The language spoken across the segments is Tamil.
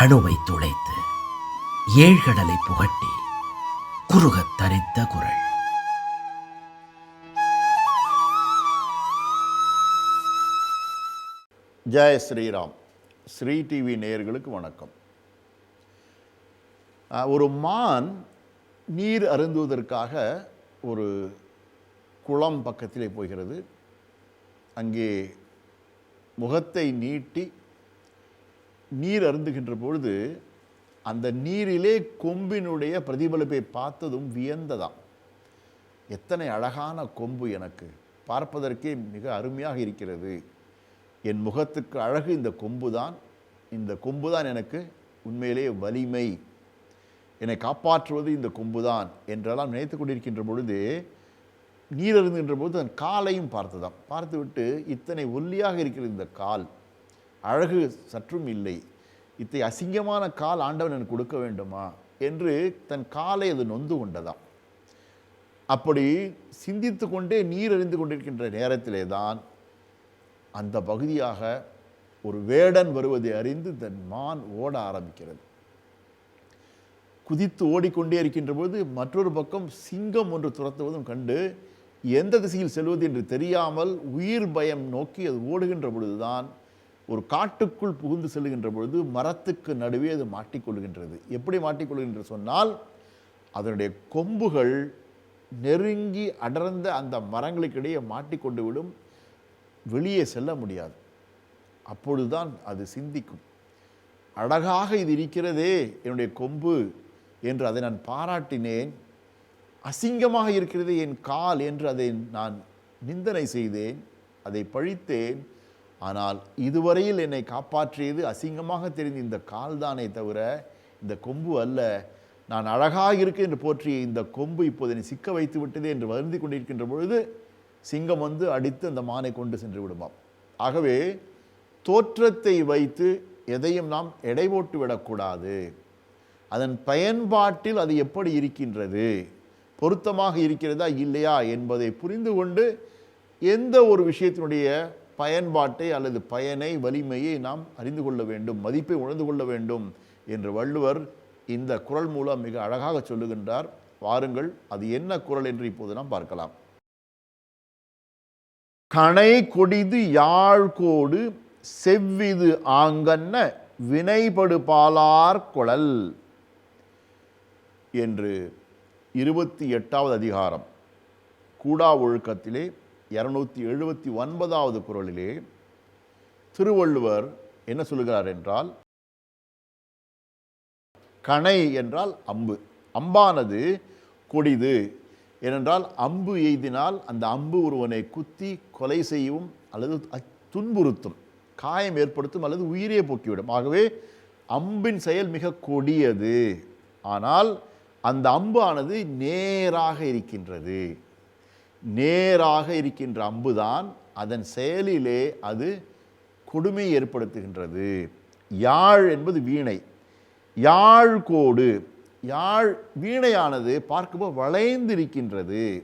அணுவை துளைத்து ஏழ்கடலை புகட்டி குறுகத் தரித்த குரல். ஜெய ஸ்ரீராம். ஸ்ரீ டிவி நேயர்களுக்கு வணக்கம். ஒரு மான் நீர் அருந்துவதற்காக ஒரு குளம் பக்கத்திலே போகிறது. அங்கே முகத்தை நீட்டி நீர் அருந்துகின்ற பொழுது அந்த நீரிலே கொம்பினுடைய பிரதிபலிப்பை பார்த்ததும் வியந்ததாம். எத்தனை அழகான கொம்பு எனக்கு. பார்ப்பதற்கே மிக அருமையாக இருக்கிறது. என் முகத்துக்கு அழகு இந்த கொம்பு தான் இந்த கொம்பு தான் எனக்கு உண்மையிலே வலிமை. என்னை காப்பாற்றுவது இந்த கொம்பு தான் என்றெல்லாம் நினைத்து கொண்டிருக்கின்ற பொழுது நீர் அருந்துகின்ற பொழுது தன் காலையும் பார்த்ததாம். பார்த்துவிட்டு இத்தனை ஒல்லியாக இருக்கிறது இந்த கால். அழகு சற்றும் இல்லை. இத்தை அசிங்கமான கால் ஆண்டவன் எனக்கு கொடுக்க வேண்டுமா? என்று தன் காலை அது நொந்து கொண்டதாம். அப்படி சிந்தித்து கொண்டே நீர் அறிந்து கொண்டிருக்கின்ற நேரத்திலே தான் அந்த பகுதியாக ஒரு வேடன் வருவதை அறிந்து தன் மான் ஓட ஆரம்பிக்கிறது. குதித்து ஓடிக்கொண்டே இருக்கின்ற போது மற்றொரு பக்கம் சிங்கம் ஒன்று துரத்துவதும் கண்டு எந்த திசையில் செல்வது என்று தெரியாமல் உயிர் பயம் நோக்கி அது ஓடுகின்ற பொழுதுதான் ஒரு காட்டுக்குள் புகுந்து செல்லுகின்ற பொழுது மரத்துக்கு நடுவே அது மாட்டிக்கொள்கின்றது. எப்படி மாட்டிக்கொள்கின்றது சொன்னால் அதனுடைய கொம்புகள் நெருங்கி அடர்ந்த அந்த மரங்களுக்கிடையே மாட்டிக்கொண்டு விடும் வெளியே செல்ல முடியாது. அப்பொழுதுதான் அது சிந்திக்கும். அழகாக இது இருக்கிறதே என்னுடைய கொம்பு என்று அதை நான் பாராட்டினேன். அசிங்கமாக இருக்கிறது என் கால் என்று அதை நான் நிந்தனை செய்தேன். அதை பழித்தேன். ஆனால் இதுவரையில் என்னை காப்பாற்றியது அசிங்கமாக தெரிந்த இந்த கால் தானே தவிர இந்த கொம்பு அல்ல. நான் அழகாக இருக்கு என்று போற்றிய இந்த கொம்பு இப்போது என்னை சிக்க வைத்து விட்டதே என்று வருந்தி கொண்டிருக்கின்ற பொழுது சிங்கம் வந்து அடித்து அந்த மானை கொண்டு சென்று விடுமாம். ஆகவே தோற்றத்தை வைத்து எதையும் நாம் எடை போட்டு விடக்கூடாது. அதன் பயன்பாட்டில் அது எப்படி இருக்கின்றது? பொருத்தமாக இருக்கிறதா இல்லையா என்பதை புரிந்து கொண்டு எந்த ஒரு விஷயத்தினுடைய பயன்பாட்டை அல்லது பயனை வலிமையை நாம் அறிந்து கொள்ள வேண்டும் மதிப்பை உணர்ந்து கொள்ள வேண்டும் என்று வள்ளுவர் இந்த குறள் மூலம் மிக அழகாக சொல்லுகின்றார். வாருங்கள் அது என்ன குறள் என்று இப்போது நாம் பார்க்கலாம். கணை கொடிது யாழ்கோடு செவ்விது ஆங்கன்ன வினைபடு பாலார் குழல் என்று இருபத்தி எட்டாவது அதிகாரம். கூடா ஒழுக்கத்திலே இருநூத்தி எழுபத்தி ஒன்பதாவது குரலிலே திருவள்ளுவர் என்ன சொல்லுகிறார் என்றால் கணை என்றால் அம்பு அம்பானது கொடிது. ஏனென்றால் அம்பு எய்தினால் அந்த அம்பு ஒருவனை குத்தி கொலை செய்யவும் அல்லது துன்புறுத்தும் காயம் ஏற்படுத்தும் அல்லது உயிரே போக்கிவிடும். ஆகவே அம்பின் செயல் மிக கொடியது. ஆனால் அந்த அம்பு ஆனது நேராக இருக்கின்றது. நேராக இருக்கின்ற அம்புதான் அதன் செயலிலே அது கொடுமை ஏற்படுத்துகின்றது. யாழ் என்பது வீணை. யாழ் கோடு யாழ் வீணையானது பார்க்கும்போது வளைந்திருக்கின்றது.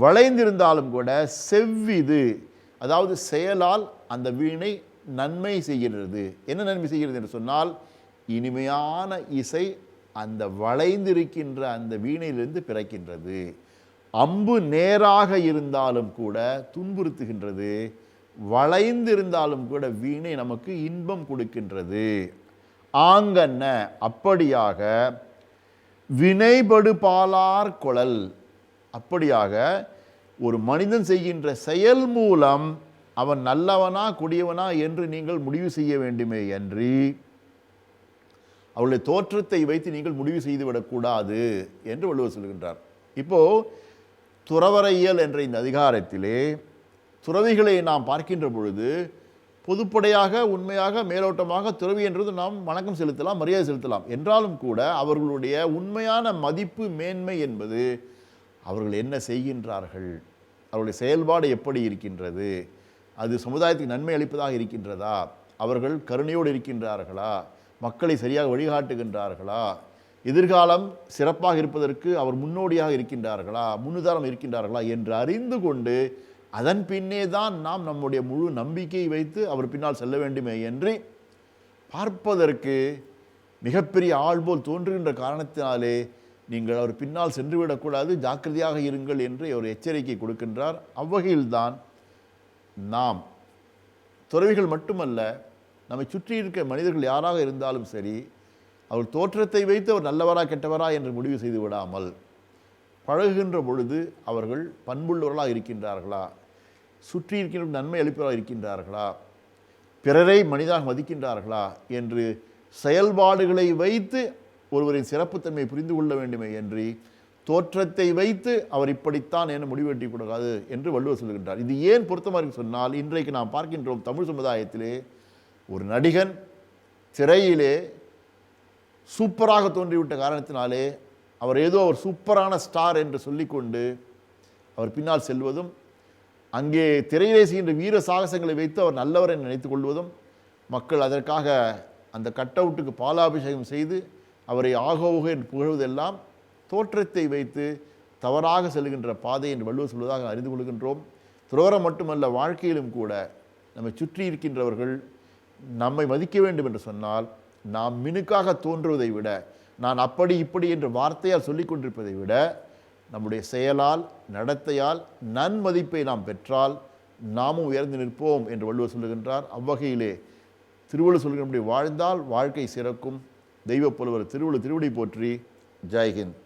வளைந்திருந்தாலும் கூட செவ்விது. அதாவது செயலால் அந்த வீணை நன்மை செய்கிறது. என்ன நன்மை செய்கிறது என்று சொன்னால் இனிமையான இசை அந்த வளைந்திருக்கின்ற அந்த வீணையிலிருந்து பிறக்கின்றது. அம்பு நேராக இருந்தாலும் கூட துன்புறுத்துகின்றது. வளைந்திருந்தாலும் கூட வீணை நமக்கு இன்பம் கொடுக்கின்றது. ஆங்கன்ன அப்படியாக வினைபடு பாலார் குழல். அப்படியாக ஒரு மனிதன் செய்கின்ற செயல் மூலம் அவன் நல்லவனா கொடியவனா என்று நீங்கள் முடிவு செய்ய வேண்டுமே அன்றி அவளுடைய தோற்றத்தை வைத்து நீங்கள் முடிவு செய்து விடக்கூடாது என்று வள்ளுவர் சொல்கின்றார். இப்போது துறவரையியல் என்ற இந்த அதிகாரத்திலே துறவிகளை நாம் பார்க்கின்ற பொழுது பொதுப்படையாக உண்மையாக மேலோட்டமாக துறவி என்றது நாம் வணக்கம் செலுத்தலாம் மரியாதை செலுத்தலாம். என்றாலும் கூட அவர்களுடைய உண்மையான மதிப்பு மேன்மை என்பது அவர்கள் என்ன செய்கின்றார்கள்? அவருடைய செயல்பாடு எப்படி இருக்கின்றது? அது சமுதாயத்துக்கு நன்மை அளிப்பதாக இருக்கின்றதா? அவர்கள் கருணையோடு இருக்கின்றார்களா? மக்களை சரியாக வழிகாட்டுகின்றார்களா? எதிர்காலம் சிறப்பாக இருப்பதற்கு அவர் முன்னோடியாக இருக்கின்றார்களா முன்னுதாரணம் இருக்கின்றார்களா என்று அறிந்து கொண்டு அதன் பின்னே தான் நாம் நம்முடைய முழு நம்பிக்கையை வைத்து அவர் பின்னால் செல்ல வேண்டுமே என்று பார்ப்பதற்கு மிகப்பெரிய ஆள் போல் தோன்றுகின்ற காரணத்தினாலே நீங்கள் அவர் பின்னால் சென்று விடக்கூடாது ஜாக்கிரதையாக இருங்கள் என்று அவர் எச்சரிக்கை கொடுக்கின்றார். அவ்வகையில்தான் நாம் துறவிகள் மட்டுமல்ல நம்மை சுற்றி இருக்க மனிதர்கள் யாராக இருந்தாலும் சரி அவர் தோற்றத்தை வைத்து அவர் நல்லவரா கெட்டவரா என்று முடிவு செய்து விடாமல் பழகுகின்ற பொழுது அவர்கள் பண்புள்ளவர்களாக இருக்கின்றார்களா? சுற்றி இருக்கின்ற நன்மை அளிப்பவராக இருக்கின்றார்களா? பிறரை மனிதாக மதிக்கின்றார்களா? என்று செயல்பாடுகளை வைத்து ஒருவரின் சிறப்புத்தன்மையை புரிந்து கொள்ள வேண்டுமே என்று தோற்றத்தை வைத்து அவர் இப்படித்தான் என முடிவெட்டி கூடாது என்று வள்ளுவர் சொல்கின்றார். இது ஏன் பொருத்தமாக சொன்னால் இன்றைக்கு நாம் பார்க்கின்றோம் தமிழ் சமுதாயத்திலே ஒரு நடிகன் திரையிலே சூப்பராக தோன்றிவிட்ட காரணத்தினாலே அவர் ஏதோ ஒரு சூப்பரான ஸ்டார் என்று சொல்லிக்கொண்டு அவர் பின்னால் செல்வதும் அங்கே திரையிலே செய்கின்ற வீர சாகசங்களை வைத்து அவர் நல்லவர் என்று நினைத்து கொள்வதும் மக்கள் அதற்காக அந்த கட் அவுட்டுக்கு பாலாபிஷேகம் செய்து அவரை ஆகோக என்று புகழ்வதெல்லாம் தோற்றத்தை வைத்து தவறாக செல்கின்ற பாதை என்று வள்ளுவர் சொல்வதாக அறிந்து கொள்கின்றோம். துரோரம் மட்டுமல்ல வாழ்க்கையிலும் கூட நம்மை சுற்றி இருக்கின்றவர்கள் நம்மை மதிக்க வேண்டும் என்று சொன்னால் நாம் மினுக்காக தோன்றுவதை விட நான் அப்படி இப்படி என்று வார்த்தையால் சொல்லிக் கொண்டிருப்பதை விட நம்முடைய செயலால் நடத்தையால் நன்மதிப்பை நாம் பெற்றால் நாமும் உயர்ந்து நிற்போம் என்று வள்ளுவர் சொல்லுகின்றார். அவ்வகையிலே திருவள்ளுவர் சொல்கிறபடி வாழ்ந்தால் வாழ்க்கை சிறக்கும். தெய்வப் புலவர் திருவள்ளுவர் திருவடி போற்றி. ஜெய்ஹிந்த்.